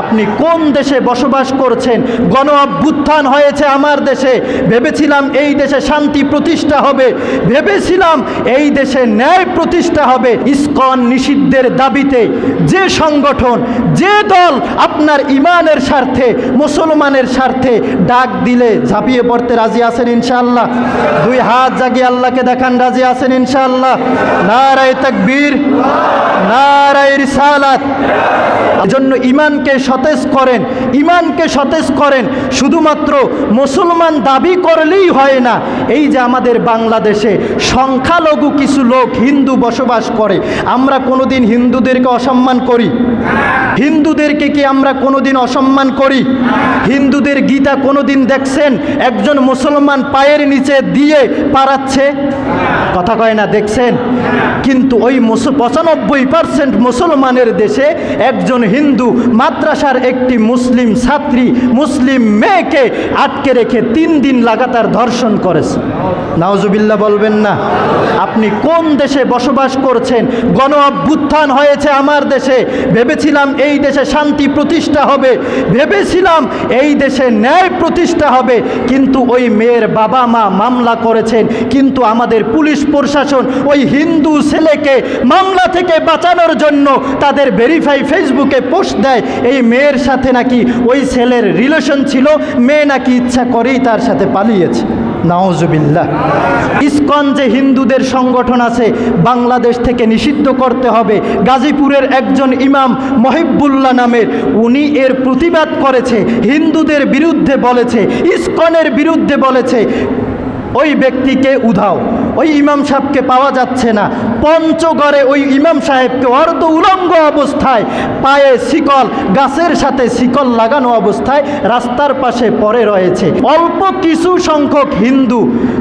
আপনি কোন দেশে বসবাস করছেন? গণ অভ্যুত্থান হয়েছে আমার দেশে। ভেবেছিলাম এই দেশে শান্তি প্রতিষ্ঠা হবে। ভেবেছিলাম এই দেশে ন্যায় প্রতিষ্ঠা হবে ইস্কন নিষিদ্ধের দাবিতে। যে সংগঠন, যে দল আপনার ইমানের স্বার্থে, মুসলমানের স্বার্থে ডাক দিলে ঝাঁপিয়ে পড়তে রাজি আছেন ইনশাআল্লাহ। দুই হাত জাগিয়ে আল্লাহকে দেখান, রাজি আছেন ইনশাআল্লাহ। নারায় তাকবীর, নারায় রিসালাত। এজন্য ইমানকে সতেজ করেন, ইমানকে সতেজ করেন, শুধুমাত্র মুসলমান দাবি করলেই হয় না। এই যে আমাদের বাংলাদেশে সংখ্যালঘু কিছু লোক হিন্দু বসবাস করে, আমরা কোনোদিন হিন্দুদেরকে অসম্মান করি? হিন্দুদেরকে কি আমরা কোনোদিন অসম্মান করি? হিন্দুদের গীতা কোনোদিন দেখছেন? একজন মুসলমান পায়ের নিচে দিয়ে পারাচ্ছে কথা কয় না, দেখছেন? কিন্তু ওই পঁচানব্বই পার্সেন্ট মুসলমানের দেশে একজন হিন্দু মাদ্রাসার একটি মুসলিম ছাত্রী মুসলিম মেয়েকে আটকে রেখে তিন দিন লাগাতার ধর্ষণ করেছে। নাওজুবিল্লা বলবেন না। আপনি কোন দেশে বসবাস করছেন? গণ অভ্যুত্থান হয়েছে আমার দেশে। ভেবেছিলাম এই দেশে শান্তি প্রতিষ্ঠা হবে। ভেবেছিলাম এই দেশে ন্যায় প্রতিষ্ঠা হবে। কিন্তু ওই মেয়ের বাবা মা মামলা করেছেন। কিন্তু আমাদের পুলিশ প্রশাসন ওই হিন্দু ছেলেকে মামলা থেকে বাঁচানোর জন্য তাদের ভেরিফাই ফেসবুকে পোস্ট দেয়। এই মেয়ের সাথে নাকি ওই ছেলের রিলেশন ছিল। মেয়ে নাকি ইচ্ছা করেই তার সাথে পালিয়েছে। নাওজবিল্লা ইসকন যে হিন্দুদের সংগঠন আছে, বাংলাদেশ থেকে নিষিদ্ধ করতে হবে। গাজীপুরের একজন ইমাম মহিবুল্লাহ নামের, উনি এর প্রতিবাদ করেছে, হিন্দুদের বিরুদ্ধে বলেছে, ইসকনের বিরুদ্ধে বলেছে, ওই ব্যক্তিকে উধাও। ওই ইমাম সাহেবকে পাওয়া যাচ্ছে না। পঞ্চগড়ে ওই ইমাম সাহেবকে অর্ধ উলঙ্গ অবস্থায় পায়ে শিকল, গাছের সাথে শিকল লাগানো অবস্থায় রাস্তার পাশে পড়ে রয়েছে। অল্প কিছু সংখ্যক হিন্দু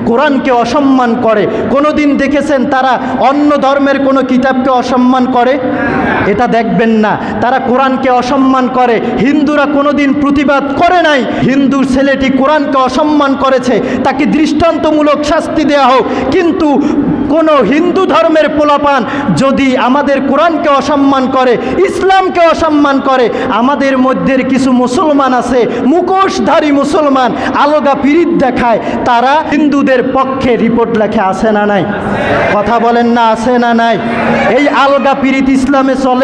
কোরআনকে অসম্মান করে। কোনোদিন দেখেছেন তারা অন্য ধর্মের কোনো কিতাবকে অসম্মান করে? এটা দেখবেন না। তারা কোরআনকে অসম্মান করে। হিন্দুরা কোনোদিন প্রতিবাদ করে নাই। হিন্দু ছেলেটি কোরআনকে অসম্মান করেছে। তাকে দৃষ্টান্তমূলক শাস্তি দেওয়া হোক। কিন্তু কোনো হিন্দু ধর্মের পোলাপান যদি আমাদের কোরআনকে অসম্মান করে, ইসলামকে অসম্মান করে, আমাদের মধ্যে কিছু মুসলমান আছে, মুখোশধারী মুসলমান, আলগা পিরিত দেখায়, তারা হিন্দুদের পক্ষে রিপোর্ট লেখে, আসে না নাই? কথা বলেন না, আসে না নাই? এই আলগা পিরিত ইসলামে চলে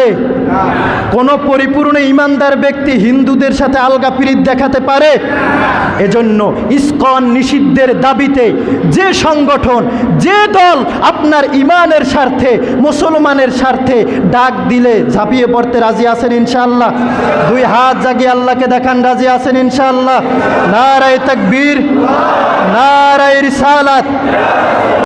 কোনো পরিপূর্ণ ইমানদার ব্যক্তি হিন্দুদের সাথে আলগা পিরিত দেখাতে পারে? এজন্য ইস্কন নিষিদ্ধের দাবিতে যে সংগঠন, যে দল আপনার ইমানের স্বার্থে, মুসলমানের স্বার্থে ডাক দিলে ঝাঁপিয়ে পড়তে রাজি আছেন ইনশাআল্লাহ। দুই হাত জাগিয়ে আল্লাহকে দেখান রাজি আছেন ইনশাআল্লাহ। নারায় তাকবীর, নারায় রিসালাত।